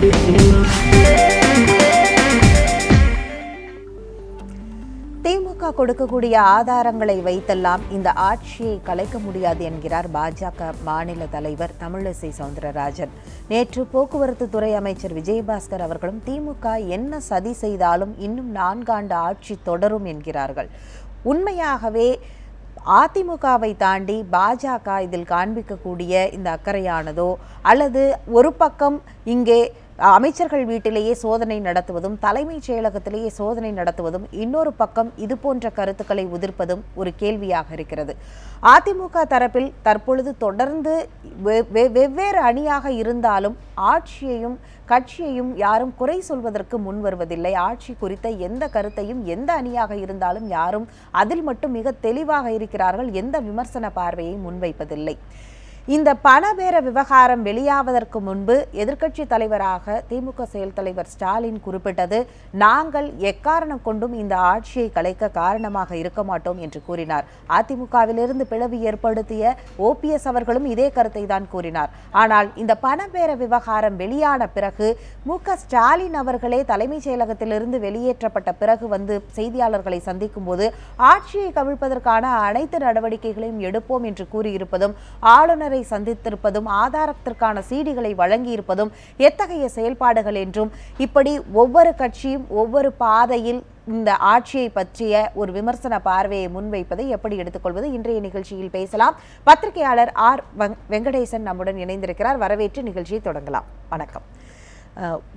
திமுக கொடுக்கக்கூடிய ஆதாரங்களை வைத்தெல்லாம் இந்த ஆட்சியை கலைக்க முடியாது என்கிறார் பாஜக மாநில தலைவர் தமிழிசை சவுந்தரராஜன். நேற்று போக்குவரத்து துறை அமைச்சர் விஜயபாஸ்கர் அவர்களும் திமுக என்ன சதி செய்தாலும் இன்னும் நான்காண்டு ஆட்சி தொடரும் என்கிறார்கள். உண்மையாகவே அதிமுகவை தாண்டி பாஜக இதில் காண்பிக்கக்கூடிய இந்த அக்கறையானதோ அல்லது ஒரு பக்கம் இங்கே அமைச்சர்கள் வீட்டிலேயே சோதனை நடத்துவதும் தலைமைச் செயலகத்திலேயே சோதனை நடத்துவதும் இன்னொரு பக்கம் இது போன்ற கருத்துக்களை உதிர்ப்பதும் ஒரு கேள்வியாக இருக்கிறது. அதிமுக தரப்பில் தற்பொழுது தொடர்ந்து வெ- வெவ்வேறு அணியாக இருந்தாலும் ஆட்சியையும் கட்சியையும் யாரும் குறை சொல்வதற்கு முன் வருவதில்லை. ஆட்சி குறித்த எந்த கருத்தையும் எந்த அணியாக இருந்தாலும் யாரும் அதில் மட்டும் மிக தெளிவாக இருக்கிறார்கள். எந்த விமர்சன பார்வையை முன்வைப்பதில்லை. இந்த பணபேர விவகாரம் வெளியாவதற்கு முன்பு எதிர்க்கட்சி தலைவராக திமுக செயல் தலைவர் ஸ்டாலின் குறிப்பிட்டது நாங்கள் எக்காரணம் கொண்டும் இந்த ஆட்சியை கலைக்க காரணமாக இருக்க மாட்டோம் என்று கூறினார். அதிமுகவிலிருந்து பிளவு ஏற்படுத்திய ஓபிஎஸ் அவர்களும் இதே கருத்தை தான் கூறினார். ஆனால் இந்த பணபேர விவகாரம் வெளியான பிறகு மு ஸ்டாலின் அவர்களே தலைமைச் செயலகத்திலிருந்து வெளியேற்றப்பட்ட பிறகு வந்து செய்தியாளர்களை சந்திக்கும் போது ஆட்சியை கவிழ்ப்பதற்கான அனைத்து நடவடிக்கைகளையும் எடுப்போம் என்று கூறியிருப்பதும் ஆளுநரை சந்தித்திருப்பதும் ஆதாரத்திற்கான சீடிகளை வழங்கியிருப்பதும் எத்தகைய செயல்பாடுகள் என்றும் இப்படி ஒவ்வொரு கட்சியும் ஒவ்வொரு பாதையில் இந்த ஆட்சியை பற்றிய ஒரு விமர்சன பார்வையை முன்வைப்பதை எப்படி எடுத்துக்கொள்வது இன்றைய நிகழ்ச்சியில் பேசலாம். பத்திரிகையாளர் ஆர் வெங்கடேசன் நம்முடன் இணைந்திருக்கிறார். வரவேற்று நிகழ்ச்சியை தொடங்கலாம். வணக்கம்.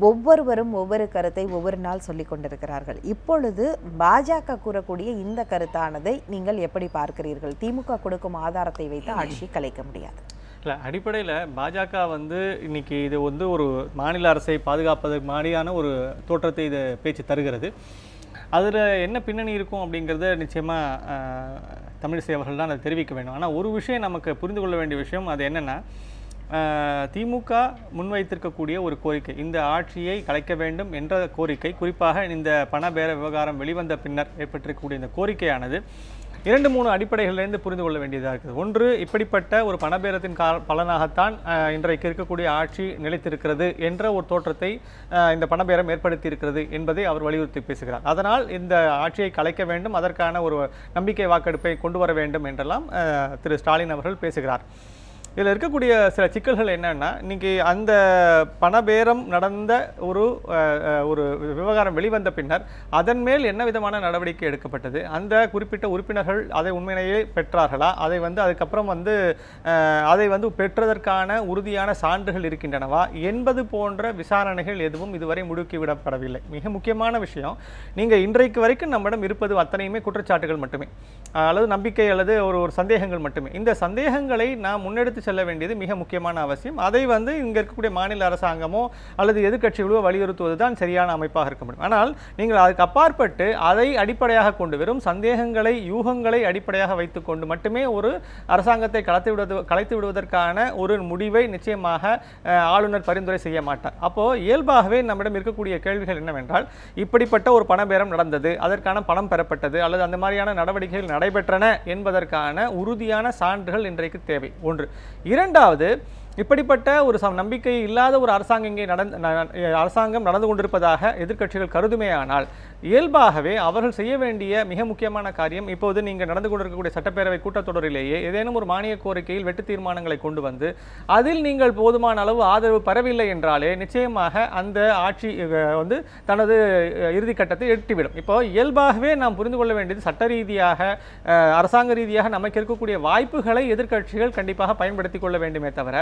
ஒவ்வொருவரும் ஒவ்வொரு கருத்தை ஒவ்வொரு நாள் சொல்லி கொண்டிருக்கிறார்கள். இப்பொழுது பாஜக கூறக்கூடிய இந்த கருத்தானதை நீங்கள் எப்படி பார்க்கிறீர்கள்? திமுக கொடுக்கும் ஆதாரத்தை வைத்து ஆட்சியை கலைக்க முடியாது. இல்லை அடிப்படையில் பாஜக வந்து இன்னைக்கு இது வந்து ஒரு மாநில அரசை பாதுகாப்பதற்கு மாதிரியான ஒரு தோற்றத்தை இது பேச்சு தருகிறது. அதில் என்ன பின்னணி இருக்கும் அப்படிங்கிறத நிச்சயமாக தமிழிசை அவர்கள் தான் அதை தெரிவிக்க வேண்டும். ஆனால் ஒரு விஷயம் நமக்கு புரிந்து கொள்ள வேண்டிய விஷயம் அது என்னென்னா திமுக முன்வைத்திருக்கக்கூடிய ஒரு கோரிக்கை. இந்த ஆட்சியை கலைக்க வேண்டும் என்ற கோரிக்கை குறிப்பாக இந்த பணபேர விவகாரம் வெளிவந்த பின்னர் ஏற்பட்டிருக்கக்கூடிய இந்த கோரிக்கையானது இரண்டு மூணு அடிப்படைகளிலிருந்து புரிந்து கொள்ள வேண்டியதாக இருக்குது. ஒன்று இப்படிப்பட்ட ஒரு பணபேரத்தின் கா பலனாகத்தான் இன்றைக்கு இருக்கக்கூடிய ஆட்சி நிலைத்திருக்கிறது என்ற ஒரு தோற்றத்தை இந்த பணபேரம் ஏற்படுத்தியிருக்கிறது என்பதை அவர் வலியுறுத்தி பேசுகிறார். அதனால் இந்த ஆட்சியை கலைக்க வேண்டும் அதற்கான ஒரு நம்பிக்கை வாக்கெடுப்பை கொண்டு வர வேண்டும் என்றெல்லாம் திரு ஸ்டாலின் அவர்கள் பேசுகிறார். இதில் இருக்கக்கூடிய சில சிக்கல்கள் என்னென்னா இன்னைக்கு அந்த பணபேரம் நடந்த ஒரு ஒரு விவகாரம் வெளிவந்த பின்னர் அதன் மேல் என்ன விதமான நடவடிக்கை எடுக்கப்பட்டது? அந்த குறிப்பிட்ட உறுப்பினர்கள் அதை உண்மையிலேயே பெற்றார்களா? அதை வந்து அதுக்கப்புறம் வந்து அதை வந்து பெற்றதற்கான உறுதியான சான்றுகள் இருக்கின்றனவா? என்பது போன்ற விசாரணைகள் எதுவும் இதுவரை முடுக்கிவிடப்படவில்லை. மிக முக்கியமான விஷயம் நீங்கள் இன்றைக்கு வரைக்கும் நம்மிடம் இருப்பது அத்தனையுமே குற்றச்சாட்டுகள் மட்டுமே. அல்லது நம்பிக்கை அல்லது ஒரு ஒரு சந்தேகங்கள் மட்டுமே. இந்த சந்தேகங்களை நாம் முன்னெடுத்து செல்ல வேண்டியது மிக முக்கியமான அவசியம். அதை வந்து இங்கே இருக்கக்கூடிய மாநில அரசாங்கமோ அல்லது எதிர்கட்சிகளோ வலியுறுத்துவது தான் சரியான அமைப்பாக இருக்க முடியும். ஆனால் நீங்கள் அதுக்கு அப்பாற்பட்டு அதை அடிப்படையாக கொண்டு வெறும் சந்தேகங்களை யூகங்களை அடிப்படையாக வைத்துக்கொண்டு மட்டுமே ஒரு அரசாங்கத்தை கலத்து விடுவது கலைத்து விடுவதற்கான ஒரு முடிவை நிச்சயமாக ஆளுநர் பரிந்துரை செய்ய மாட்டார். அப்போது இயல்பாகவே நம்மிடம் இருக்கக்கூடிய கேள்விகள் என்னவென்றால் இப்படிப்பட்ட ஒரு பணபேரம் நடந்தது அதற்கான பணம் பெறப்பட்டது அல்லது அந்த மாதிரியான நடவடிக்கைகள் நடைபெற்றன என்பதற்கான உறுதியான சான்றுகள் இன்றைக்கு தேவை. ஒன்று. இரண்டாவது இப்படிப்பட்ட ஒரு சம் நம்பிக்கை இல்லாத ஒரு அரசாங்கம் இங்கே நடந்து ந- அரசாங்கம் நடந்து கொண்டிருப்பதாக எதிர்க்கட்சிகள் கருதுமேயானால் இயல்பாகவே அவர்கள் செய்ய வேண்டிய மிக முக்கியமான காரியம் இப்போது நீங்கள் நடந்து கொண்டிருக்கக்கூடிய சட்டப்பேரவை கூட்டத்தொடரிலேயே ஏதேனும் ஒரு மானிய கோரிக்கையில் வெட்டு தீர்மானங்களை கொண்டு வந்து அதில் நீங்கள் போதுமான அளவு ஆதரவு பெறவில்லை என்றாலே நிச்சயமாக அந்த ஆட்சி வந்து தனது இறுதிக்கட்டத்தை கட்டத்தை எட்டிவிடும். இப்போ இயல்பாகவே நாம் புரிந்து கொள்ள வேண்டியது சட்ட ரீதியாக அரசாங்க ரீதியாக நமக்கு இருக்கக்கூடிய வாய்ப்புகளை எதிர்க்கட்சிகள் கண்டிப்பாக பயன்படுத்தி கொள்ள வேண்டுமே தவிர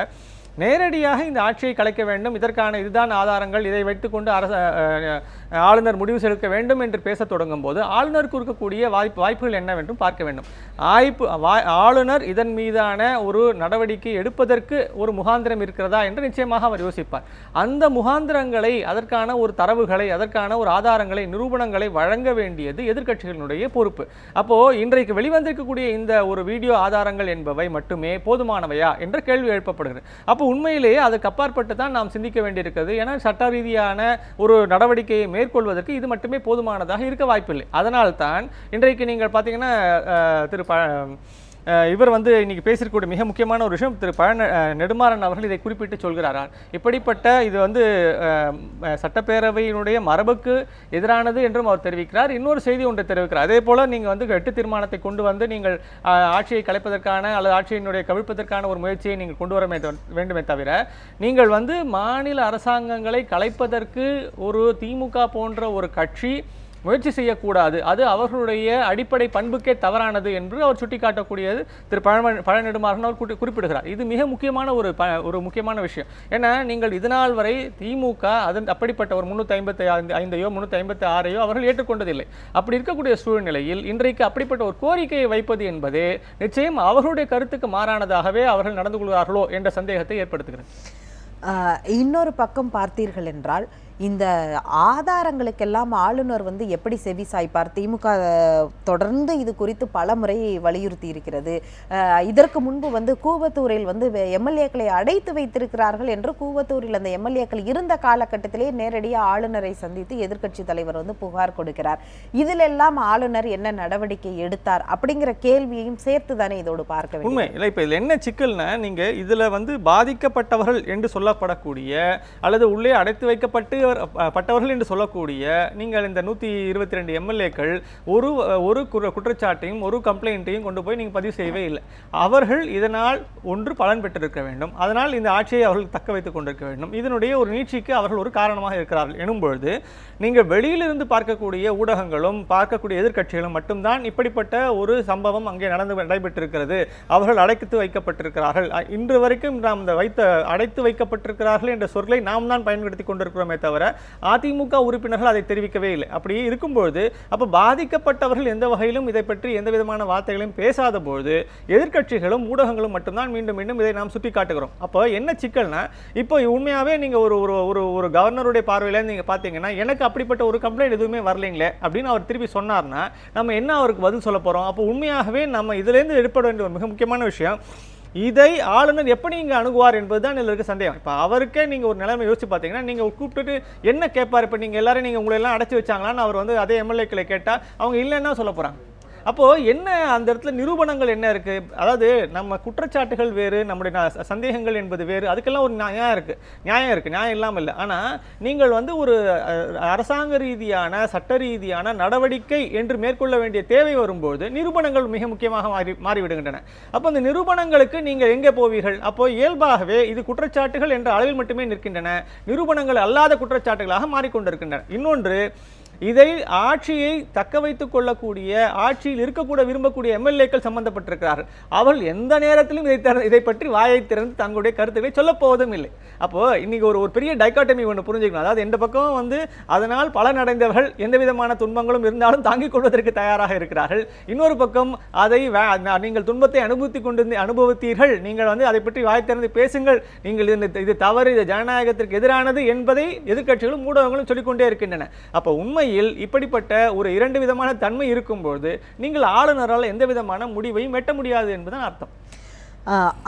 நேரடியாக இந்த ஆட்சியை கலைக்க வேண்டும். இதற்கான இதுதான் ஆதாரங்கள். இதை வைத்துக்கொண்டு அரச ஆளுநர் முடிவு செலுத்த வேண்டும் என்று பேசத் தொடங்கும் போது ஆளுநருக்கு இருக்கக்கூடிய வாய்ப்பு வாய்ப்புகள் என்னவென்றும் பார்க்க வேண்டும். ஆய்ப்பு வா- ஆளுநர் இதன் மீதான ஒரு நடவடிக்கை எடுப்பதற்கு ஒரு முகாந்திரம் இருக்கிறதா என்று நிச்சயமாக அவர் யோசிப்பார். அந்த முகாந்திரங்களை அதற்கான ஒரு தரவுகளை அதற்கான ஒரு ஆதாரங்களை நிரூபணங்களை வழங்க வேண்டியது எதிர்க்கட்சிகளினுடைய பொறுப்பு. அப்போது இன்றைக்கு வெளிவந்திருக்கக்கூடிய இந்த ஒரு வீடியோ ஆதாரங்கள் என்பவை மட்டுமே போதுமானவையா என்ற கேள்வி எழுப்பப்படுகிறது. அப்போ உண்மையிலேயே அதுக்கு அப்பாற்பட்டு தான் நாம் சிந்திக்க வேண்டியிருக்கிறது. ஏன்னா சட்ட ரீதியான ஒரு நடவடிக்கையை மேற்கொள்வதற்கு இது மட்டுமே போதுமானதாக இருக்க வாய்ப்பில்லை. அதனால்தான் இன்றைக்கு நீங்கள் பார்த்தீங்கன்னா திரு ப இவர் வந்து இன்னைக்கு பேசியிருக்கக்கூடிய மிக முக்கியமான ஒரு விஷயம். திரு பழ நெடுமாறன் அவர்கள் இதை குறிப்பிட்டு சொல்கிறாரார் இப்படிப்பட்ட இது வந்து சட்டப்பேரவையினுடைய மரபுக்கு எதிரானது என்றும் அவர் தெரிவிக்கிறார். இன்னொரு செய்தி ஒன்றை தெரிவிக்கிறார். அதே போல் நீங்கள் வந்து எட்டு தீர்மானத்தை கொண்டு வந்து நீங்கள் ஆட்சியை கலைப்பதற்கான அல்லது ஆட்சியினுடைய கவிழ்ப்பதற்கான ஒரு முயற்சியை நீங்கள் கொண்டு வர வேண்டுமே தவிர நீங்கள் வந்து மாநில அரசாங்கங்களை கலைப்பதற்கு ஒரு திமுக போன்ற ஒரு கட்சி முயற்சி செய்யக்கூடாது. அது அவர்களுடைய அடிப்படை பண்புக்கே தவறானது என்று அவர் சுட்டிக்காட்டக்கூடியது திரு பழம பழநெடுமாறன் அவர் குறிப்பிடுகிறார். இது மிக முக்கியமான ஒரு ப ஒரு முக்கியமான விஷயம். ஏன்னா நீங்கள் இதனால் வரை திமுக அதன் அப்படிப்பட்ட ஒரு முந்நூற்றி ஐம்பத்தி ஐந்து ஐந்தையோ முந்நூற்றி ஐம்பத்தி ஆறையோ அவர்கள் ஏற்றுக்கொண்டதில்லை. அப்படி இருக்கக்கூடிய சூழ்நிலையில் இன்றைக்கு அப்படிப்பட்ட ஒரு கோரிக்கையை வைப்பது என்பது நிச்சயம் அவர்களுடைய கருத்துக்கு மாறானதாகவே அவர்கள் நடந்து கொள்கிறார்களோ என்ற சந்தேகத்தை ஏற்படுத்துகிறது. இன்னொரு பக்கம் பார்த்தீர்கள் என்றால் இந்த ஆதாரங்களுக்கெல்லாம் ஆளுநர் வந்து எப்படி செவி சாய்ப்பார்? திமுக தொடர்ந்து இது குறித்து பல முறை வலியுறுத்தி இருக்கிறது. இதற்கு முன்பு வந்து கூவத்தூரில் வந்து எம்எல்ஏக்களை அடைத்து வைத்திருக்கிறார்கள் என்று கூவத்தூரில் அந்த எம்எல்ஏக்கள் இருந்த காலகட்டத்திலே நேரடியாக ஆளுநரை சந்தித்து எதிர்க்கட்சி தலைவர் வந்து புகார் கொடுக்கிறார். இதிலெல்லாம் ஆளுநர் என்ன நடவடிக்கை எடுத்தார் அப்படிங்கிற கேள்வியையும் சேர்த்து தானே இதோடு பார்க்க வேண்டும் உண்மை. இல்லை இப்போ இதில் என்ன சிக்கல்னா நீங்கள் இதில் வந்து பாதிக்கப்பட்டவர்கள் என்று சொல்லப்படக்கூடிய அல்லது உள்ளே அடைத்து வைக்கப்பட்டு பட்டவர் பட்டவர்கள் என்று சொல்லக்கூடிய நீங்கள் இந்த நூற்றி இருபத்தி ரெண்டு எம்எல்ஏக்கள் ஒரு ஒரு குற்றச்சாட்டையும் ஒரு கம்ப்ளைண்ட்டையும் கொண்டு போய் நீங்கள் பதிவு செய்யவே இல்லை. அவர்கள் இதனால் ஒன்று பலன் பெற்றிருக்க வேண்டும். அதனால் இந்த ஆட்சியை அவர்கள் தக்க வைத்துக் கொண்டிருக்க வேண்டும். இதனுடைய ஒரு நீட்சிக்கு அவர்கள் ஒரு காரணமாக இருக்கிறார்கள் எனும்பொழுது நீங்கள் வெளியிலிருந்து பார்க்கக்கூடிய ஊடகங்களும் பார்க்கக்கூடிய எதிர்க்கட்சிகளும் மட்டும்தான் இப்படிப்பட்ட ஒரு சம்பவம் அங்கே நடந்து நடைபெற்றிருக்கிறது. அவர்கள் அடைத்து வைக்கப்பட்டிருக்கிறார்கள். இன்று வரைக்கும் நாம் இந்த வைத்த அடைத்து வைக்கப்பட்டிருக்கிறார்கள் என்ற சொல்லை நாம் தான் பயன்படுத்தி கொண்டிருக்கிறோமே தவிர அதிமுக உறுப்பினர்கள் அதை தெரிவிக்கவே இல்லை. அப்படி இருக்கும்பொழுது அப்போ பாதிக்கப்பட்டவர்கள் எந்த வகையிலும் இதை பற்றி எந்த விதமான வார்த்தைகளையும் பேசாத பொழுது எதிர்க்கட்சிகளும் ஊடகங்களும் மட்டும்தான் மீண்டும் மீண்டும் இதை நாம் சுட்டி காட்டுகிறோம் அப்போ என்ன சிக்கல்னா இப்போ உண்மையாகவே நீங்கள் ஒரு ஒரு ஒரு ஒரு கவர்னருடைய பார்வையில் நீங்கள் பார்த்தீங்கன்னா எனக்கு அப்படிப்பட்ட ஒரு கம்ப்ளைண்ட் எதுவுமே வரலைங்களே அப்படின்னு அவர் திருப்பி சொன்னார்னா நம்ம என்ன அவருக்கு பதில் சொல்ல போகிறோம் அப்போ உண்மையாகவே நம்ம இதுலேருந்து எடுப்பட வேண்டிய ஒரு மிக முக்கியமான விஷயம் இதை ஆளுநர் எப்படி நீங்கள் அணுகுவார் என்பதுதான் இதில் இருக்க சந்தேகம். இப்போ அவருக்கே நீங்கள் ஒரு நிலைமை யோசிச்சு பார்த்தீங்கன்னா நீங்கள் கூப்பிட்டுட்டு என்ன கேட்பார்? இப்போ நீங்கள் எல்லாரும் நீங்கள் உங்களை எல்லாம் அடைச்சி வச்சாங்களான்னு அவர் வந்து அதே எம்எல்ஏக்களை கேட்டால் அவங்க இல்லைன்னா சொல்ல போகிறாங்க அப்போது என்ன அந்த இடத்துல நிரூபணங்கள் என்ன இருக்குது அதாவது நம்ம குற்றச்சாட்டுகள் வேறு நம்முடைய சந்தேகங்கள் என்பது வேறு அதுக்கெல்லாம் ஒரு நியாயம் இருக்குது நியாயம் இருக்குது நியாயம் இல்லாமல் இல்லை. ஆனால் நீங்கள் வந்து ஒரு அரசாங்க ரீதியான சட்ட ரீதியான நடவடிக்கை என்று மேற்கொள்ள வேண்டிய தேவை வரும்போது நிரூபணங்கள் மிக முக்கியமாக மாறி மாறிவிடுகின்றன. அப்போ அந்த நிரூபணங்களுக்கு நீங்கள் எங்கே போவீர்கள்? அப்போ இயல்பாகவே இது குற்றச்சாட்டுகள் என்ற அளவில் மட்டுமே நிற்கின்றன. நிரூபணங்கள் அல்லாத குற்றச்சாட்டுகளாக மாறிக்கொண்டிருக்கின்றன. இன்னொன்று இதை ஆட்சியை தக்க வைத்துக் கொள்ளக்கூடிய ஆட்சியில் இருக்கக்கூட விரும்பக்கூடிய எம்எல்ஏக்கள் சம்பந்தப்பட்டிருக்கிறார்கள். அவர்கள் எந்த நேரத்திலும் இதை திற- இதை பற்றி வாயை திறந்து தங்களுடைய கருத்துக்களை சொல்லப் போவதும் இல்லை. அப்போ இன்னைக்கு ஒரு ஒரு பெரிய டைக்காட்டமி ஒன்று புரிஞ்சுக்கணும். அதாவது எந்த பக்கம் வந்து அதனால் பலனடைந்தவர்கள் எந்த விதமான துன்பங்களும் இருந்தாலும் தாங்கிக் கொள்வதற்கு தயாராக இருக்கிறார்கள். இன்னொரு பக்கம் அதை நீங்கள் துன்பத்தை அனுபவித்து கொண்டு அனுபவித்தீர்கள். நீங்கள் வந்து அதை பற்றி வாய் திறந்து பேசுங்கள். நீங்கள் இந்த இது தவறு இது ஜனநாயகத்திற்கு எதிரானது என்பதை எதிர்க்கட்சிகளும் ஊடகங்களும் சொல்லிக்கொண்டே இருக்கின்றன. அப்போ உண்மை உண்மையில் இப்படிப்பட்ட ஒரு இரண்டு விதமான தன்மை இருக்கும்போது நீங்கள் ஆளுநரால் எந்த விதமான முடிவையும் எட்ட முடியாது என்பதுதான் அர்த்தம்.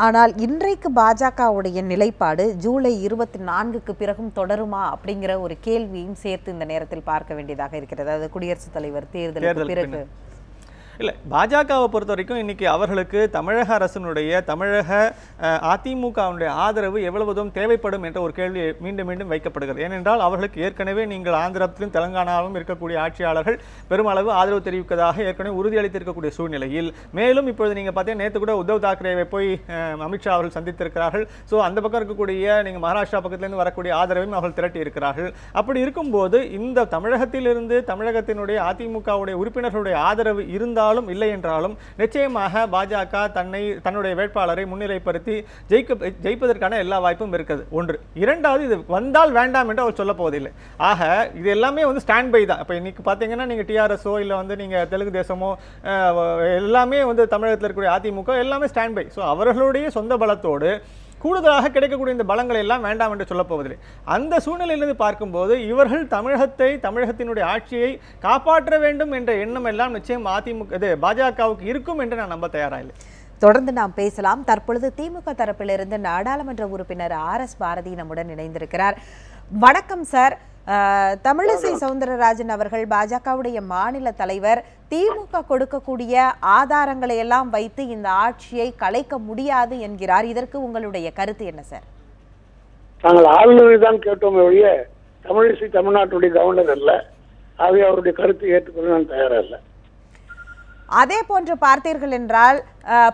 ஆனால் இன்றைக்கு பாஜகவுடைய நிலைப்பாடு ஜூலை இருபத்தி நான்குக்கு பிறகும் தொடருமா அப்படிங்கிற ஒரு கேள்வியும் சேர்த்து இந்த நேரத்தில் பார்க்க வேண்டியதாக இருக்கிறது. அதாவது குடியரசுத் தலைவர் தேர்தலுக்கு பிறகு. இல்லை பாஜகவை பொறுத்த வரைக்கும் இன்னைக்கு அவர்களுக்கு தமிழக அரசினுடைய தமிழக அதிமுகவுடைய ஆதரவு எவ்வளவு தூரம் தேவைப்படும் என்ற ஒரு கேள்வி மீண்டும் மீண்டும் வைக்கப்படுகிறது. ஏனென்றால் அவர்களுக்கு ஏற்கனவே நீங்கள் ஆந்திரத்திலும் தெலங்கானாவிலும் இருக்கக்கூடிய ஆட்சியாளர்கள் பெருமளவு ஆதரவு தெரிவிப்பதாக ஏற்கனவே உறுதியளித்திருக்கக்கூடிய சூழ்நிலையில். மேலும் இப்பொழுது நீங்கள் பார்த்தீங்கன்னா நேற்று கூட உத்தவ் தாக்கரேவை போய் அமித்ஷா அவர்கள் சந்தித்திருக்கிறார்கள். ஸோ அந்த பக்கம் இருக்கக்கூடிய நீங்கள் மகாராஷ்டிரா பக்கத்திலேருந்து வரக்கூடிய ஆதரவையும் அவர்கள் திரட்டி இருக்கிறார்கள். அப்படி இருக்கும்போது இந்த தமிழகத்திலிருந்து தமிழகத்தினுடைய அதிமுகவுடைய உறுப்பினர்களுடைய ஆதரவு இருந்தாலும் இல்லை என்றாலும் நிச்சயமாக பாஜக தன்னை தன்னுடைய வேட்பாளரை முன்னிலைப்படுத்தி ஜெயிக்க ஜெயிப்பதற்கான எல்லா வாய்ப்பும் இருக்குது. ஒன்று. இரண்டாவது இது வந்தால் வேண்டாம் என்று அவர் சொல்ல போவதில்லை. ஆக இது எல்லாமே வந்து ஸ்டாண்ட் பை தான். இப்போ இன்னைக்கு பார்த்தீங்கன்னா நீங்கள் டிஆர்எஸோ இல்லை வந்து நீங்கள் தெலுங்கு தேசமோ எல்லாமே வந்து தமிழகத்தில் இருக்கக்கூடிய அதிமுக எல்லாமே ஸ்டாண்ட் பை ஸோ அவர்களுடைய சொந்த பலத்தோடு கூடுதலாக கிடைக்கக்கூடிய இந்த பலங்களை எல்லாம் வேண்டாம் என்று சொல்லப்போவதில்லை. அந்த சூழ்நிலையிலிருந்து பார்க்கும்போது இவர்கள் தமிழகத்தை தமிழகத்தினுடைய ஆட்சியை காப்பாற்ற வேண்டும் என்ற எண்ணம் எல்லாம் நிச்சயம் அதிமுக இது பாஜகவுக்கு இருக்கும் என்று நான் நம்ப தயாராக இல்லை தொடர்ந்து நாம் பேசலாம். தற்பொழுது திமுக தரப்பிலிருந்து நாடாளுமன்ற உறுப்பினர் ஆர் எஸ் பாரதி நம்முடன் இணைந்திருக்கிறார். வணக்கம் சார். தமிழிசை சவுந்தரராஜன் அவர்கள் பாஜகவுடைய மாநில தலைவர் திமுக கொடுக்கக்கூடிய ஆதாரங்களை எல்லாம் வைத்து இந்த ஆட்சியை கலைக்க முடியாது என்கிறார். இதற்கு உங்களுடைய கருத்து என்ன சார்? நாங்கள் ஆளுநரை தான் கேட்டோமே ஒழிய தமிழிசை தமிழ்நாட்டுடைய கவர்னர் அல்ல. ஆகவே அவருடைய கருத்தை ஏற்றுக்கொள்ள நான் தயாரா இல்லை. அதே போன்று பார்த்தீர்கள் என்றால்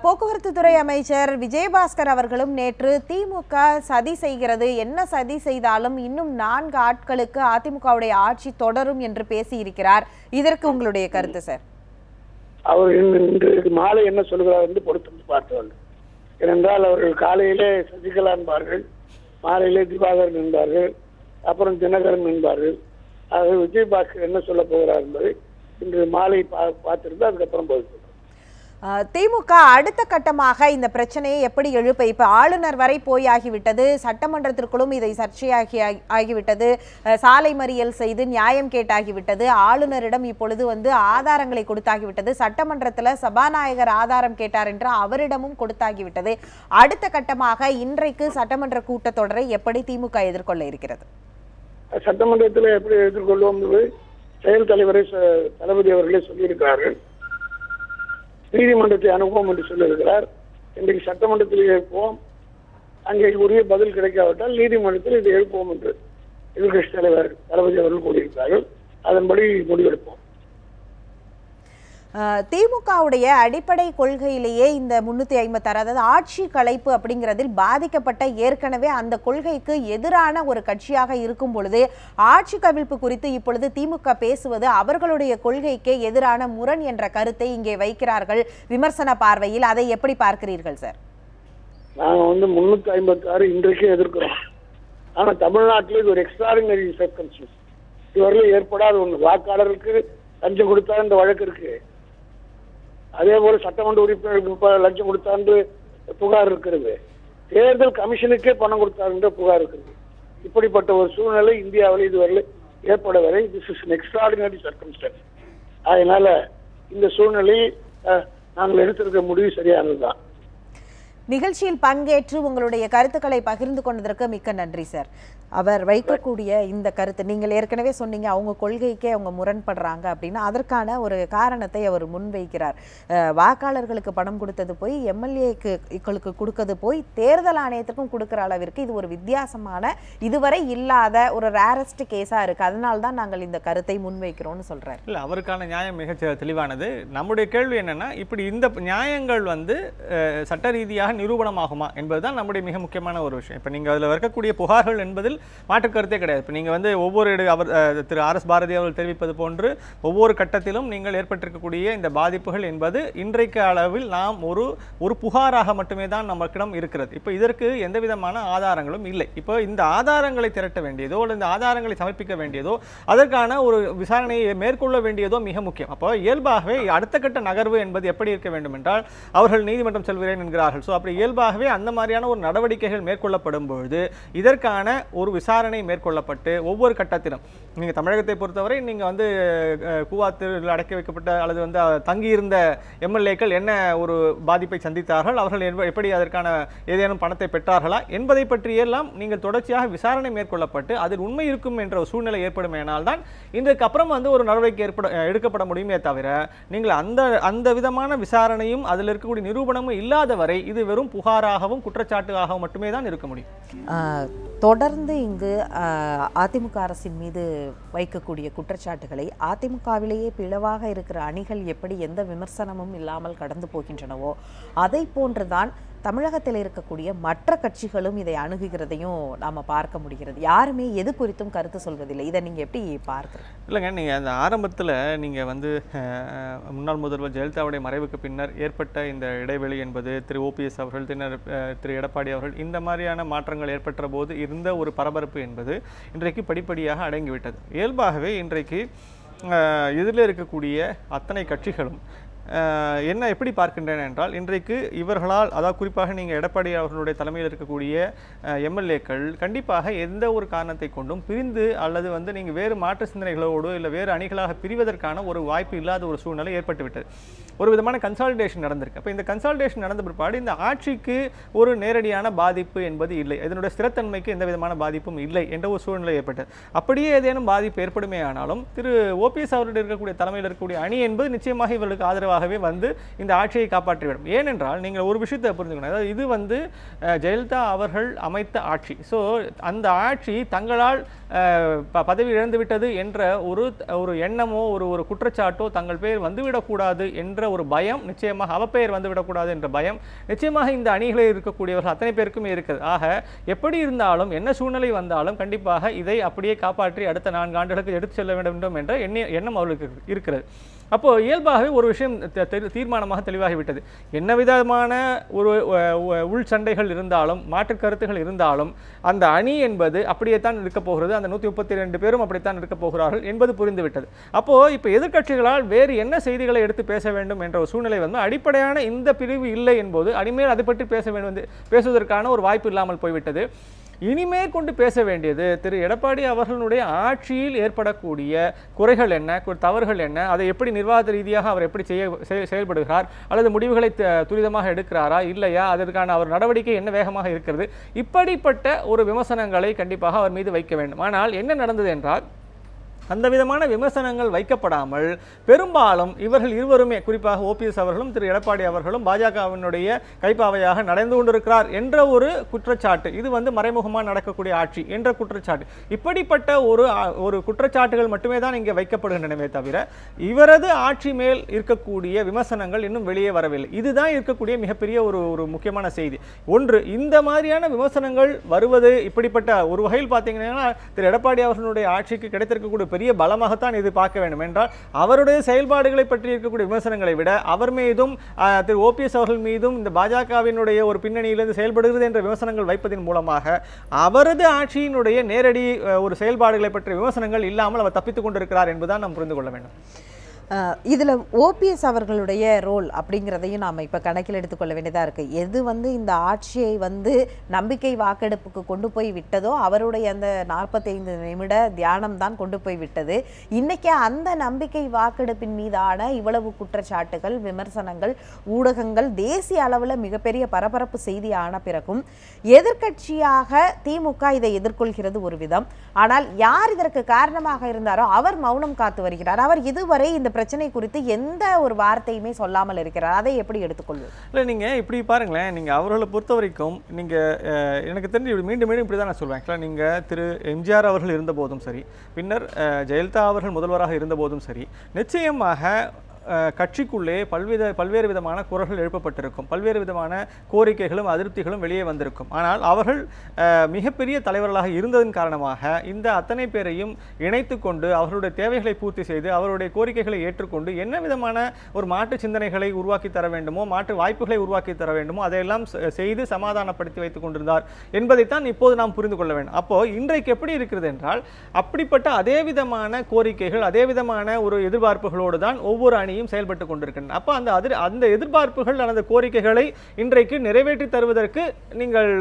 போக்குவரத்து துறை அமைச்சர் விஜயபாஸ்கர் அவர்களும் நேற்று திமுக சதி செய்கிறது என்ன சதி செய்தாலும் இன்னும் நான்கு ஆட்களுக்கு அதிமுகவுடைய ஆட்சி தொடரும் என்று பேசியிருக்கிறார். இதற்கு உங்களுடைய கருத்து சார்? அவர் இன்று மாலை என்ன சொல்கிறார் என்று பொறுத்து பார்க்க ஏனென்றால் அவர்கள் காலையிலே சசிகலா என்பார்கள் மாலையிலே திவாகரன் என்பார்கள் அப்புறம் தினகரன் என்பார்கள். ஆகவே விஜயபாஸ்கர் என்ன சொல்ல போகிறார் என்பதை இன்று மாலை பா பார்த்திருந்து அதுக்கப்புறம் பதில் திமுக அடுத்த கட்டமாக இந்த பிரச்சனையை எப்படி எழுப்ப இப்ப ஆளுநர் வரை போய் ஆகிவிட்டது சட்டமன்றத்திற்குள்ளும் இதை சர்ச்சையாகி ஆகி- ஆகிவிட்டது சாலை மறியல் செய்து நியாயம் கேட்டாகிவிட்டது ஆளுநரிடம் இப்பொழுது வந்து ஆதாரங்களை கொடுத்தாகிவிட்டது சட்டமன்றத்துல சபாநாயகர் ஆதாரம் கேட்டார் என்று அவரிடமும் கொடுத்தாகிவிட்டது. அடுத்த கட்டமாக இன்றைக்கு சட்டமன்ற கூட்டத்தொடரை எப்படி திமுக எதிர்கொள்ள இருக்கிறது? சட்டமன்றத்தில் எப்படி எதிர்கொள்வோம் செயல் தலைவரை ச- தளபதி அவர்களே சொல்லியிருக்கிறார்கள். நீதிமன்றத்தை அனுப்புவோம் என்று சொல்லியிருக்கிறார். இன்றைக்கு சட்டமன்றத்தில் எழுப்புவோம் அங்கே உரிய பதில் கிடைக்காவிட்டால் நீதிமன்றத்தில் இதை எழுப்புவோம் என்று எதிர்கட்சி தலைவர் தளபதி அவர்கள் கூறியிருக்கிறார்கள். அதன்படி முடிவெடுப்போம். திமுகவுடைய அடிப்படை கொள்கையிலேயே இந்த முன்னூற்றி ஐம்பத்தாறு அதாவது ஆட்சி கலைப்பு அப்படிங்கிறதில் பாதிக்கப்பட்ட ஏற்கனவே அந்த கொள்கைக்கு எதிரான ஒரு கட்சியாக இருக்கும் பொழுது ஆட்சி கவிழ்ப்பு குறித்து இப்பொழுது திமுக பேசுவது அவர்களுடைய கொள்கைக்கே எதிரான முரண் என்ற கருத்தை இங்கே வைக்கிறார்கள் விமர்சன பார்வையில். அதை எப்படி பார்க்கிறீர்கள் சார்? நாங்கள் வந்து முன்னூத்தி ஐம்பத்தி ஆறு இன்றைக்கும் எதிர்க்கிறோம். ஆனால் தமிழ்நாட்டில் இது ஒரு எக்ஸ்ட்ராடினரி சர்க்கம்ஸ்டன்ஸ் இதுவரையிலும் ஏற்படாத ஒன்று வாக்காளருக்கு லஞ்சம் கொடுத்தா இந்த வழக்கு இருக்கு. அதே போல சட்டமன்ற உறுப்பினருக்கு லஞ்சம் கொடுத்தான்னு புகார் இருக்கிறது. தேர்தல் கமிஷனுக்கே பணம் கொடுத்தாருன்ற புகார் இருக்கிறது. இப்படிப்பட்ட ஒரு சூழ்நிலை இந்தியாவில் இதுவரை ஏற்படவில்லை. திஸ் இஸ் எக்ஸ்ட்ராடினரி சர்க்கம்ஸ்டன்ஸ் அதனால இந்த சூழ்நிலை அஹ், நாங்கள் எடுத்திருக்க முடிவு சரியானதுதான் நிகழ்ச்சியில் பங்கேற்று உங்களுடைய கருத்துக்களை பகிர்ந்து கொண்டதற்கு மிக்க நன்றி சார். அவர் வைக்கக்கூடிய இந்த கருத்து நீங்கள் ஏற்கனவே சொன்னீங்க அவங்க கொள்கைக்கே அவங்க முரண்படுறாங்க அப்படின்னா அதற்கான ஒரு காரணத்தை அவர் முன்வைக்கிறார். வாக்காளர்களுக்கு பணம் கொடுத்தது போய் எம்எல்ஏக்கு கொடுக்கறது போய் தேர்தல் ஆணையத்துக்கும் கொடுக்குற அளவிற்கு இது ஒரு வித்தியாசமான இதுவரை இல்லாத ஒரு ரேரஸ்ட் கேஸாக இருக்குது அதனால தான் நாங்கள் இந்த கருத்தை முன்வைக்கிறோம்னு சொல்கிறார் இல்லை அவருக்கான நியாயம் மிக தெளிவானது. நம்முடைய கேள்வி என்னென்னா இப்படி இந்த நியாயங்கள் வந்து சட்ட ரீதியாக நிரூபணமாகுமா என்பதுதான் நம்முடைய மிக முக்கியமான ஒரு விஷயம். இப்போ நீங்கள் அதில் இருக்கக்கூடிய புகார்கள் என்பதில் மாற்று கருத்தே கிடையாது. இப்போ நீங்கள் வந்து ஒவ்வொரு இடம் அவர் திரு ஆர் எஸ் பாரதி அவர்கள் தெரிவிப்பது போன்று ஒவ்வொரு கட்டத்திலும் நீங்கள் ஏற்பட்டிருக்கக்கூடிய இந்த பாதிப்புகள் என்பது இன்றைக்கு அளவில் நாம் ஒரு ஒரு புகாராக மட்டுமே தான் நமக்கிடம் இருக்கிறது. இப்போ இதற்கு எந்த விதமான ஆதாரங்களும் இல்லை. இப்போ இந்த ஆதாரங்களை திரட்ட வேண்டியதோ அல்லது இந்த ஆதாரங்களை சமர்ப்பிக்க வேண்டியதோ அதற்கான ஒரு விசாரணையை மேற்கொள்ள வேண்டியதோ மிக முக்கியம். அப்போ இயல்பாகவே அடுத்த கட்ட நகர்வு என்பது எப்படி இருக்க வேண்டும் என்றால் அவர்கள் நீதிமன்றம் செல்கிறேன் என்கிறார்கள். ஸோ அப்படி இயல்பாகவே அந்த மாதிரியான ஒரு நடவடிக்கைகள் மேற்கொள்ளப்படும் பொழுது இதற்கான ஒரு விசாரணை மேற்கொள்ளப்பட்டு ஒவ்வொரு கட்டத்திலும் நீங்கள் தமிழகத்தை பொறுத்தவரை நீங்கள் வந்து கூவாத்தில் அடக்கி வைக்கப்பட்ட அல்லது வந்து தங்கியிருந்த எம்எல்ஏக்கள் என்ன ஒரு பாதிப்பை சந்தித்தார்கள் அவர்கள் எப்படி அதற்கான ஏதேனும் பணத்தை பெற்றார்களா என்பதை பற்றியெல்லாம் நீங்கள் தொடர்ச்சியாக விசாரணை மேற்கொள்ளப்பட்டு அதில் உண்மை இருக்கும் என்ற ஒரு சூழ்நிலை ஏற்படுமேனால் தான் இன்றைக்கு அப்புறம் வந்து ஒரு நடவடிக்கை ஏற்பட எடுக்கப்பட முடியுமே தவிர நீங்கள் அந்த அந்த விதமான விசாரணையும் அதில் இருக்கக்கூடிய நிரூபணமும் இல்லாத வரை இது வெறும் புகாராகவும் குற்றச்சாட்டுகாகவும் மட்டுமே தான் இருக்க முடியும். தொடர்ந்து இங்கு அதிமுக அரசின் மீது வைக்கக்கூடிய குற்றச்சாட்டுகளை அதிமுகவிலேயே பிளவாக இருக்கிற அணிகள் எப்படி எந்த விமர்சனமும் இல்லாமல் கடந்து போகின்றனவோ அதை போன்றுதான் தமிழகத்தில் இருக்கக்கூடிய மற்ற கட்சிகளும் இதை அணுகுகிறதையும் நாம் பார்க்க முடிகிறது. யாருமே எது குறித்தும் கருத்து சொல்வதில்லை. இதை நீங்கள் எப்படி பார்க்குறீங்க? இல்லைங்க நீங்கள் அந்த ஆரம்பத்தில் நீங்கள் வந்து முன்னாள் முதல்வர் ஜெயலலிதாவுடைய மறைவுக்கு பின்னர் ஏற்பட்ட இந்த இடைவெளி என்பது திரு ஓபிஎஸ் அவர்கள் திரு திரு எடப்பாடி அவர்கள் இந்த மாதிரியான மாற்றங்கள் ஏற்பட்ட போது இருந்த ஒரு பரபரப்பு என்பது இன்றைக்கு படிப்படியாக அடங்கிவிட்டது. இயல்பாகவே இன்றைக்கு இதில் இருக்கக்கூடிய அத்தனை கட்சிகளும் என்ன எப்படி பார்க்கின்றன என்றால் இன்றைக்கு இவர்களால் அதாவது குறிப்பாக நீங்கள் எடப்பாடி அவர்களுடைய தலைமையில் இருக்கக்கூடிய எம்எல்ஏக்கள் கண்டிப்பாக எந்த ஒரு காரணத்தை கொண்டும் பிரிந்து அல்லது வந்து நீங்கள் வேறு மாற்று சிந்தனைகளோடு இல்லை வேறு அணிகளாக பிரிவதற்கான ஒரு வாய்ப்பு இல்லாத ஒரு சூழ்நிலை ஏற்பட்டுவிட்டது. ஒரு விதமான கன்சால்டேஷன் நடந்திருக்கு. அப்போ இந்த கன்சால்டேஷன் நடந்த பிற்பாடு இந்த ஆட்சிக்கு ஒரு நேரடியான பாதிப்பு என்பது இல்லை. இதனுடைய ஸ்திரத்தன்மைக்கு எந்த விதமான பாதிப்பும் இல்லை என்ற ஒரு சூழ்நிலை ஏற்பட்டது. அப்படியே ஏதேனும் பாதிப்பு ஏற்படுமே ஆனாலும் திரு ஓபிஎஸ் அவருடைய இருக்கக்கூடிய தலைமையில் இருக்கக்கூடிய அணி என்பது நிச்சயமாக இவர்களுக்கு ஆதரவாகவே வந்து இந்த ஆட்சியை காப்பாற்றிவிடும். ஏனென்றால் நீங்கள் ஒரு விஷயத்தை புரிஞ்சுக்கணும் அதாவது இது வந்து ஜெயலலிதா அவர்கள் அமைத்த ஆட்சி. ஸோ அந்த ஆட்சி தங்களால் ப- பதவி இழந்து விட்டது என்ற ஒரு ஒரு எண்ணமோ ஒரு ஒரு குற்றச்சாட்டோ தங்கள் பேர் வந்துவிடக்கூடாது என்ற ஒரு பயம் நிச்சயமாக அவப்பெயர் வந்துவிடக்கூடாது என்ற பயம் நிச்சயமாக இந்த அணிகளில் இருக்கக்கூடியவர்கள் அத்தனை பேருக்குமே இருக்குது. ஆக எப்படி இருந்தாலும் என்ன சூழ்நிலை வந்தாலும் கண்டிப்பாக இதை அப்படியே காப்பாற்றி அடுத்த நான்கு ஆண்டுகளுக்கு எடுத்து செல்ல வேண்டும் என்ற எண்ணம் அவர்களுக்கு இருக்கிறது. அப்போது இயல்பாகவே ஒரு விஷயம் தீர்மானமாக தெளிவாகிவிட்டது. என்ன விதமான ஒரு உள் சண்டைகள் இருந்தாலும் மாற்று கருத்துகள் இருந்தாலும் அந்த அணி என்பது அப்படியே தான் இருக்க போகிறது. அந்த நூற்றி முப்பத்தி ரெண்டு பேரும் அப்படித்தான் இருக்க போகிறார்கள் என்பது புரிந்துவிட்டது. அப்போது இப்போ எதிர்க்கட்சிகளால் வேறு என்ன செய்திகளை எடுத்து பேச வேண்டும் என்ற ஒரு சூழ்நிலை வந்து அடிப்படையான இந்த பிரிவு இல்லை என்பது அடிமேல் அதை பற்றி பேச வேண்டும் பேசுவதற்கான ஒரு வாய்ப்பு இல்லாமல் போய்விட்டது. இனிமேல் கொண்டு பேச வேண்டியது திரு எடப்பாடி அவர்களுடைய ஆட்சியில் ஏற்படக்கூடிய குறைகள் என்ன தவறுகள் என்ன அதை எப்படி நிர்வாக ரீதியாக அவர் எப்படி செய்ய செயல்படுகிறார் அல்லது முடிவுகளை துரிதமாக எடுக்கிறாரா இல்லையா அதற்கான அவர் நடவடிக்கை என்ன வேகமாக இருக்கிறது இப்படிப்பட்ட ஒரு விமர்சனங்களை கண்டிப்பாக அவர் மீது வைக்க வேண்டும். ஆனால் என்ன நடந்தது என்றால் அந்த விதமான விமர்சனங்கள் வைக்கப்படாமல் பெரும்பாலும் இவர்கள் இருவருமே குறிப்பாக ஓபிஎஸ் அவர்களும் திரு எடப்பாடி அவர்களும் பாஜகவினுடைய கைப்பாவையாக நடந்து கொண்டிருக்கிறார் என்ற ஒரு குற்றச்சாட்டு. இது வந்து மறைமுகமாக நடக்கக்கூடிய ஆட்சி என்ற குற்றச்சாட்டு. இப்படிப்பட்ட ஒரு ஒரு குற்றச்சாட்டுகள் மட்டுமே தான் இங்கே வைக்கப்படுகின்றனவே தவிர இவரது ஆட்சி மேல் இருக்கக்கூடிய விமர்சனங்கள் இன்னும் வெளியே வரவில்லை. இதுதான் இருக்கக்கூடிய மிகப்பெரிய ஒரு ஒரு முக்கியமான செய்தி. ஒன்று இந்த மாதிரியான விமர்சனங்கள் வருவது இப்படிப்பட்ட ஒரு வகையில் பார்த்தீங்கன்னா திரு எடப்பாடி அவர்களுடைய ஆட்சிக்கு கிடைத்திருக்கக்கூடிய பெரிய பலமாகத்தான் இது பார்க்க வேண்டும். என்றால் அவருடைய செயல்பாடுகளை பற்றி இருக்கக்கூடிய விமர்சனங்களை விட அவர் மீதும் திரு ஓபிஎஸ் அவர்கள் மீதும் இந்த பாஜகவினுடைய ஒரு பின்னணியிலிருந்து செயல்படுகிறது என்ற விமர்சனங்கள் வைப்பதன் மூலமாக அவரது ஆட்சியினுடைய நேரடி ஒரு செயல்பாடுகளை பற்றிய விமர்சனங்கள் இல்லாமல் அவர் தப்பித்துக் கொண்டிருக்கிறார் என்பதுதான் நாம் புரிந்து கொள்ள வேண்டும். இதில் ஓபிஎஸ் அவர்களுடைய ரோல் அப்படிங்கிறதையும் நாம் இப்போ கணக்கில் எடுத்துக்கொள்ள வேண்டியதாக இருக்குது எது வந்து இந்த ஆட்சியை வந்து நம்பிக்கை வாக்கெடுப்புக்கு கொண்டு போய் விட்டதோ அவருடைய அந்த நாற்பத்தைந்து நிமிட தியானம் தான் கொண்டு போய் விட்டது. இன்றைக்கி அந்த நம்பிக்கை வாக்கெடுப்பின் மீதான இவ்வளவு குற்றச்சாட்டுகள் விமர்சனங்கள் ஊடகங்கள் தேசிய அளவில் மிகப்பெரிய பரபரப்பு செய்தி ஆன பிறகும் எதிர்க்கட்சியாக திமுக இதை எதிர்கொள்கிறது ஒரு விதம். ஆனால் யார் இதற்கு காரணமாக இருந்தாரோ அவர் மௌனம் காத்து வருகிறார். அவர் இதுவரை இந்த பிரச்சனை குறித்து எந்த ஒரு வார்த்தையுமே சொல்லாமல் இருக்கிறார். அதை எப்படி எடுத்துக்கொள்வது? இல்லை நீங்கள் இப்படி பாருங்களேன். நீங்கள் அவர்களை பொறுத்த வரைக்கும் நீங்கள் எனக்கு தெரிஞ்சு இப்படி மீண்டும் மீண்டும் இப்படி தான் நான் சொல்வேன். ஆக்சுவலாக நீங்கள் திரு எம்ஜிஆர் அவர்கள் இருந்த போதும் சரி பின்னர் ஜெயலலிதா அவர்கள் முதல்வராக இருந்த போதும் சரி நிச்சயமாக கட்சிக்குள்ளே பல்வித பல்வேறு விதமான குரல்கள் எழுப்பப்பட்டிருக்கும். பல்வேறு விதமான கோரிக்கைகளும் அதிருப்திகளும் வெளியே வந்திருக்கும். ஆனால் அவர்கள் மிகப்பெரிய தலைவர்களாக இருந்ததன் காரணமாக இந்த அத்தனை பேரையும் இணைத்து கொண்டு அவர்களுடைய தேவைகளை பூர்த்தி செய்து அவருடைய கோரிக்கைகளை ஏற்றுக்கொண்டு என்ன விதமான ஒரு மாற்று சிந்தனைகளை உருவாக்கி தர வேண்டுமோ மாற்று வாய்ப்புகளை உருவாக்கி தர வேண்டுமோ அதையெல்லாம் செய்து சமாதானப்படுத்தி வைத்துக் கொண்டிருந்தார் என்பதைத்தான் இப்போது நாம் புரிந்து கொள்ள வேண்டும். அப்போ இன்றைக்கு எப்படி இருக்கிறது என்றால் அப்படிப்பட்ட அதே விதமான கோரிக்கைகள் அதே விதமான ஒரு எதிர்பார்ப்புகளோடு தான் ஒவ்வொரு அணியும் செயல்பட்டு கொண்டிருக்கின்றன. அப்போ அந்த அதிர் அந்த எதிர்பார்ப்புகள் அல்லது கோரிக்கைகளை இன்றைக்கு நிறைவேற்றி தருவதற்கு நீங்கள்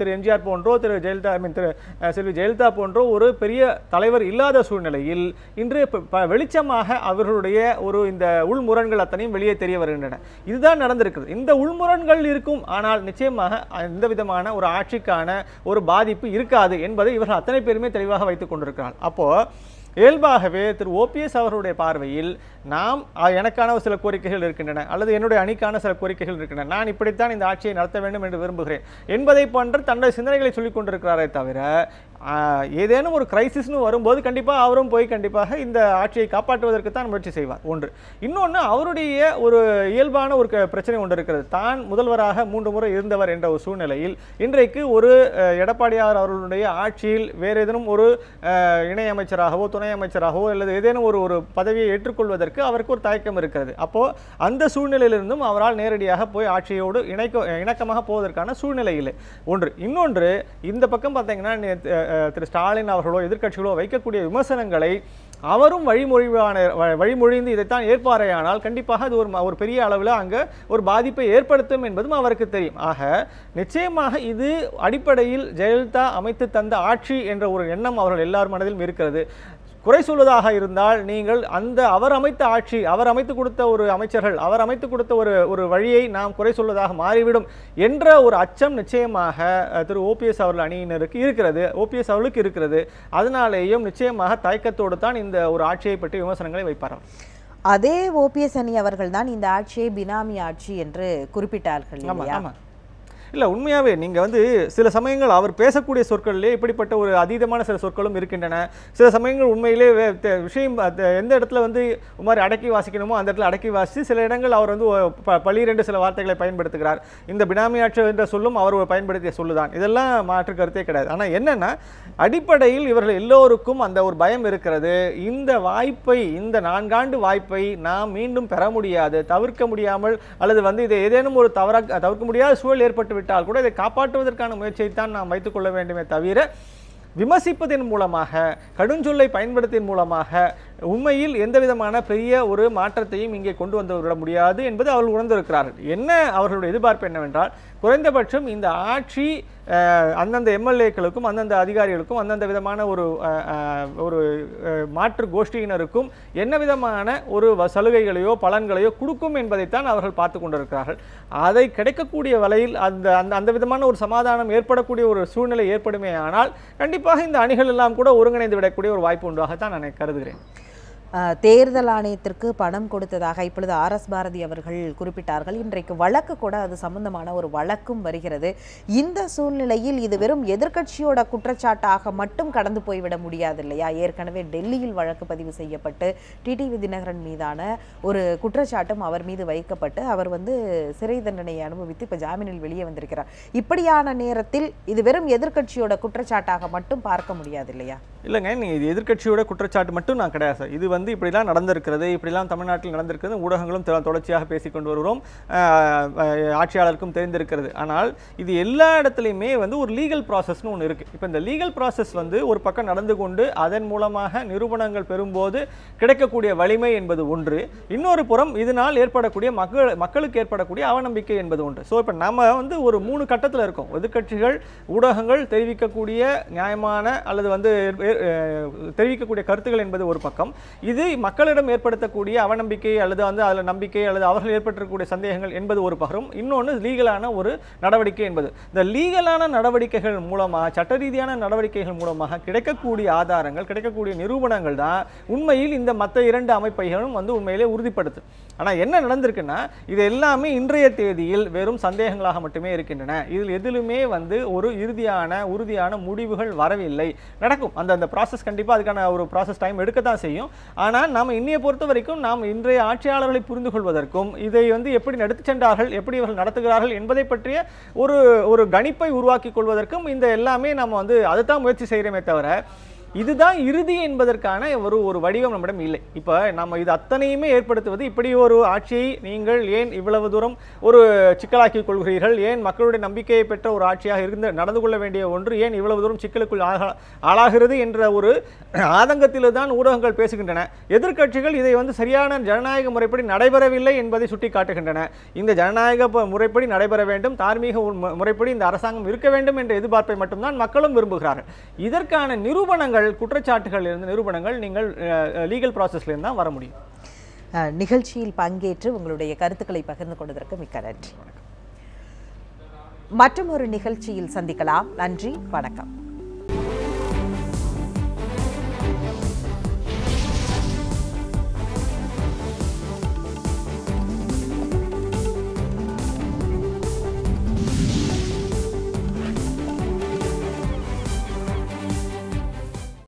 திரு எம்ஜிஆர் போன்றோ திரு ஜெயலலிதா ஐ மீன் திரு செல்வி ஜெயலலிதா போன்றோ ஒரு பெரிய தலைவர் இல்லாத சூழ்நிலையில் இன்று வெளிச்சமாக அவர்களுடைய ஒரு இந்த உள்முரண்கள் அத்தனையும் வெளியே தெரிய வருகின்றன. இதுதான் நடந்திருக்குது இந்த உள்முரண்கள் இருக்கும் ஆனால் நிச்சயமாக எந்த விதமான ஒரு ஆட்சிக்கான ஒரு பாதிப்பு இருக்காது என்பதை இவர்கள் அத்தனை பேருமே தெளிவாக வைத்துக் கொண்டிருக்கிறார்கள். அப்போது இயல்பாகவே திரு ஓபிஎஸ் அவர்களுடைய பார்வையில் நாம் எனக்கான ஒரு சில கோரிக்கைகள் இருக்கின்றன அல்லது என்னுடைய அணிக்கான சில கோரிக்கைகள் இருக்கின்றன. நான் இப்படித்தான் இந்த ஆட்சியை நடத்த வேண்டும் என்று விரும்புகிறேன். என்பதை போன்ற தன்னுடைய சிந்தனைகளை சொல்லிக் கொண்டிருக்கிறாரே தவிர ஏதேனும் ஒரு கிரைசிஸ்னு வரும்போது கண்டிப்பாக அவரும் போய் கண்டிப்பாக இந்த ஆட்சியை காப்பாற்றுவதற்கு தான் முயற்சி செய்வார். ஒன்று. இன்னொன்று அவருடைய ஒரு இயல்பான ஒரு க- பிரச்சனை ஒன்று இருக்கிறது. தான் முதல்வராக மூன்று முறை இருந்தவர் என்ற ஒரு சூழ்நிலையில் இன்றைக்கு ஒரு எடப்பாடியார் அவர்களுடைய ஆட்சியில் வேறு ஏதேனும் ஒரு இணையமைச்சராகவோ துணை அமைச்சராகவோ அல்லது ஏதேனும் ஒரு ஒரு பதவியை ஏற்றுக்கொள்வதற்கு அவருக்கு ஒரு தயக்கம் இருக்கிறது. அப்போது அந்த சூழ்நிலையிலிருந்தும் அவரால் நேரடியாக போய் ஆட்சியோடு இணைக்க இணக்கமாக போவதற்கான சூழ்நிலை இல்லை ஒன்று. இன்னொன்று இந்த பக்கம் பார்த்தீங்கன்னா திரு ஸ்டாலின் அவர்களோ எதிர்க்கட்சிகளோ வைக்கக்கூடிய விமர்சனங்களை அவரும் வழிமொழிவான வ- வழிமொழிந்து இதைத்தான் ஏற்பாரையானால் கண்டிப்பாக அது ஒரு ஒரு பெரிய அளவில் அங்கே ஒரு பாதிப்பை ஏற்படுத்தும் என்பதும் அவருக்கு தெரியும். ஆக நிச்சயமாக இது அடிப்படையில் ஜெயலலிதா அமைத்து தந்த ஆட்சி என்ற ஒரு எண்ணம் அவர்கள் எல்லார் மனதிலும் இருக்கிறது. குறை சொல்வதாக இருந்தால் நீங்கள் அந்த அவர் அமைத்த ஆட்சி அவர் அமைத்து கொடுத்த ஒரு அமைச்சர்கள் அவர் அமைத்து கொடுத்த ஒரு ஒரு வழியை நாம் குறை சொல்வதாக மாறிவிடும் என்ற ஒரு அச்சம் நிச்சயமாக திரு ஓபிஎஸ் அவர்கள் அணியினருக்கு இருக்கிறது ஓபிஎஸ் அவர்களுக்கு இருக்கிறது. அதனாலேயும் நிச்சயமாக தயக்கத்தோடு தான் இந்த ஒரு ஆட்சியை பற்றி விமர்சனங்களை வைப்பார்கள். அதே ஓபிஎஸ் அணி அவர்கள் தான் இந்த ஆட்சியை பினாமி ஆட்சி என்று குறிப்பிட்டார்கள் இல்லை உண்மையாகவே நீங்கள் வந்து சில சமயங்கள் அவர் பேசக்கூடிய சொற்களிலே இப்படிப்பட்ட ஒரு அதீதமான சில சொற்களும் இருக்கின்றன. சில சமயங்கள் உண்மையிலே விஷயம் எந்த இடத்துல வந்து மாதிரி அடக்கி வாசிக்கணுமோ அந்த இடத்துல அடக்கி வாசித்து சில இடங்கள் அவர் வந்து ஒ- சில வார்த்தைகளை பயன்படுத்துகிறார். இந்த பினாமியாற்று என்ற சொல்லும் அவர் பயன்படுத்திய சொல்லுதான். இதெல்லாம் மாற்று கருத்தே கிடையாது. ஆனால் என்னென்னா அடிப்படையில் இவர்கள் எல்லோருக்கும் அந்த ஒரு பயம் இருக்கிறது. இந்த வாய்ப்பை இந்த நான்காண்டு வாய்ப்பை நாம் மீண்டும் பெற முடியாது. தவிர்க்க முடியாமல் அல்லது வந்து இதை ஏதேனும் ஒரு தவற தவிர்க்க முடியாத சூழல் ஏற்பட்டு விட்டால் கூட இதை காப்பாற்றுவதற்கான முயற்சியை தான் நாம் வைத்துக்கொள்ள வேண்டுமே தவிர விமர்சிப்பதன் மூலமாக கடுஞ்சொல்லை பயன்படுத்தின் மூலமாக உண்மையில் எந்த விதமான பெரிய ஒரு மாற்றத்தையும் இங்கே கொண்டு வந்துவிட முடியாது என்பது அவர்கள் உணர்ந்திருக்கிறார்கள். என்ன அவர்களுடைய எதிர்பார்ப்பு என்னவென்றால் குறைந்தபட்சம் இந்த ஆட்சி அந்தந்த எம்எல்ஏக்களுக்கும் அந்தந்த அதிகாரிகளுக்கும் அந்தந்த விதமான ஒரு ஒரு மாற்று கோஷ்டியினருக்கும் என்ன விதமான ஒரு வ- சலுகைகளையோ பலன்களையோ கொடுக்கும் என்பதைத்தான் அவர்கள் பார்த்து கொண்டிருக்கிறார்கள். அதை கிடைக்கக்கூடிய வலையில் அந்த அந்த அந்த விதமான ஒரு சமாதானம் ஏற்படக்கூடிய ஒரு சூழ்நிலை ஏற்படுமே ஆனால் கண்டிப்பாக இந்த அணிகள் எல்லாம் கூட ஒருங்கிணைந்து விடக்கூடிய ஒரு வாய்ப்பு உண்டாகத்தான் நான் கருதுகிறேன். தேர்தல் ஆணையத்திற்கு பணம் கொடுத்ததாக இப்பொழுது ஆர் எஸ் பாரதி அவர்கள் குறிப்பிட்டார்கள். இன்றைக்கு வழக்கு கூட அது சம்பந்தமான ஒரு வழக்கும் வருகிறது. இந்த சூழ்நிலையில் இது வெறும் எதிர்க்கட்சியோட குற்றச்சாட்டாக மட்டும் கடந்து போய்விட முடியாது இல்லையா? ஏற்கனவே டெல்லியில் வழக்கு பதிவு செய்யப்பட்டு டிடிவி தினகரன் மீதான ஒரு குற்றச்சாட்டும் அவர் மீது வைக்கப்பட்டு அவர் வந்து சிறை தண்டனையை அனுபவித்து இப்போ ஜாமீனில் வெளியே வந்திருக்கிறார். இப்படியான நேரத்தில் இது வெறும் எதிர்க்கட்சியோட குற்றச்சாட்டாக மட்டும் பார்க்க முடியாது இல்லையா? இல்லைங்க நீங்கள் இது எதிர்க்கட்சியோட குற்றச்சாட்டு மட்டும் நான் கிடையாது இது வந்து இப்படிலாம் நடந்திருக்கிறது இப்படிலாம் தமிழ்நாட்டில் நடந்திருக்கிறது ஊடகங்களும் தொடர்ச்சியாக பேசிக்கொண்டு வருகிறோம். ஆட்சியாளருக்கும் தெரிந்திருக்கிறது. ஆனால் இது எல்லா இடத்துலையுமே வந்து ஒரு லீகல் ப்ராசஸ்னு ஒன்று இருக்குது இப்போ இந்த லீகல் ப்ராசஸ் வந்து ஒரு பக்கம் நடந்து கொண்டு அதன் மூலமாக நிரூபணங்கள் பெறும்போது கிடைக்கக்கூடிய வலிமை என்பது ஒன்று. இன்னொரு புறம் இதனால் ஏற்படக்கூடிய மக்கள் மக்களுக்கு ஏற்படக்கூடிய அவநம்பிக்கை என்பது ஒன்று. ஸோ இப்போ நம்ம வந்து ஒரு மூணு கட்டத்தில் இருக்கோம். எதிர்க்கட்சிகள் ஊடகங்கள் தெரிவிக்கக்கூடிய நியாயமான அல்லது வந்து தெரிவிக்கக்கூடிய கருத்துக்கள் என்பது ஒரு பக்கம். இது மக்களிடம் ஏற்படுத்தக்கூடிய அவநம்பிக்கை அல்லது வந்து அதில் நம்பிக்கை அல்லது அவர்கள் ஏற்பட்டிருக்கக்கூடிய சந்தேகங்கள் என்பது ஒரு பகரும். இன்னொன்று லீகலான ஒரு நடவடிக்கை என்பது. இந்த லீகலான நடவடிக்கைகள் மூலமாக சட்ட ரீதியான நடவடிக்கைகள் மூலமாக கிடைக்கக்கூடிய ஆதாரங்கள் கிடைக்கக்கூடிய நிரூபணங்கள் தான் உண்மையில் இந்த மற்ற இரண்டு அமைப்பைகளும் வந்து உண்மையிலே உறுதிப்படுத்து. ஆனால் என்ன நடந்திருக்குன்னா இது எல்லாமே இன்றைய தேதியில் வெறும் சந்தேகங்களாக மட்டுமே இருக்கின்றன. இதில் எதிலுமே வந்து ஒரு இறுதியான உறுதியான முடிவுகள் வரவில்லை. நடக்கும். அந்த அந்த ப்ராசஸ் கண்டிப்பாக அதுக்கான ஒரு ப்ராசஸ் டைம் எடுக்கத்தான் செய்யும். ஆனால் நாம் இன்னைய பொறுத்த வரைக்கும் நாம் இன்றைய ஆட்சியாளர்களை புரிந்து கொள்வதற்கும் இதை வந்து எப்படி நடத்திச் சென்றார்கள் எப்படி இவர்கள் நடத்துகிறார்கள் என்பதை பற்றிய ஒரு ஒரு கணிப்பை உருவாக்கி கொள்வதற்கும் இந்த எல்லாமே நம்ம வந்து அதுதான் முயற்சி செய்கிறோமே தவிர இதுதான் இறுதி என்பதற்கான ஒரு ஒரு வடிவம் நம்மிடம் இல்லை. இப்போ நம்ம இது அத்தனையுமே ஏற்படுத்துவது இப்படி ஒரு ஆட்சியை நீங்கள் ஏன் இவ்வளவு தூரம் ஒரு சிக்கலாக்கி கொள்கிறீர்கள்? ஏன் மக்களுடைய நம்பிக்கையை பெற்ற ஒரு ஆட்சியாக இருந்து நடந்து கொள்ள வேண்டிய ஒன்று ஏன் இவ்வளவு தூரம் சிக்கலுக்குள் ஆளாகிறது என்ற ஒரு ஆதங்கத்தில் தான் ஊடகங்கள் பேசுகின்றன. எதிர்க்கட்சிகள் இதை வந்து சரியான ஜனநாயக முறைப்படி நடைபெறவில்லை என்பதை சுட்டி காட்டுகின்றன இந்த ஜனநாயக ப- முறைப்படி நடைபெற வேண்டும் தார்மீக மு- முறைப்படி இந்த அரசாங்கம் இருக்க வேண்டும் என்ற எதிர்பார்ப்பை மட்டும்தான் மக்களும் விரும்புகிறார்கள். இதற்கான நிரூபணங்கள் குற்றச்சாட்டுகள் இருந்து நிரூபணங்கள் நீங்கள் லீகல் ப்ராசஸ்லேருந்து தான் வர முடியும். நிகழ்ச்சியில் பங்கேற்று உங்களுடைய கருத்துக்களை பகிர்ந்து கொண்டதற்கு மிக்க நன்றி. மற்றும் ஒரு நிகழ்ச்சியில் சந்திக்கலாம். நன்றி. வணக்கம்.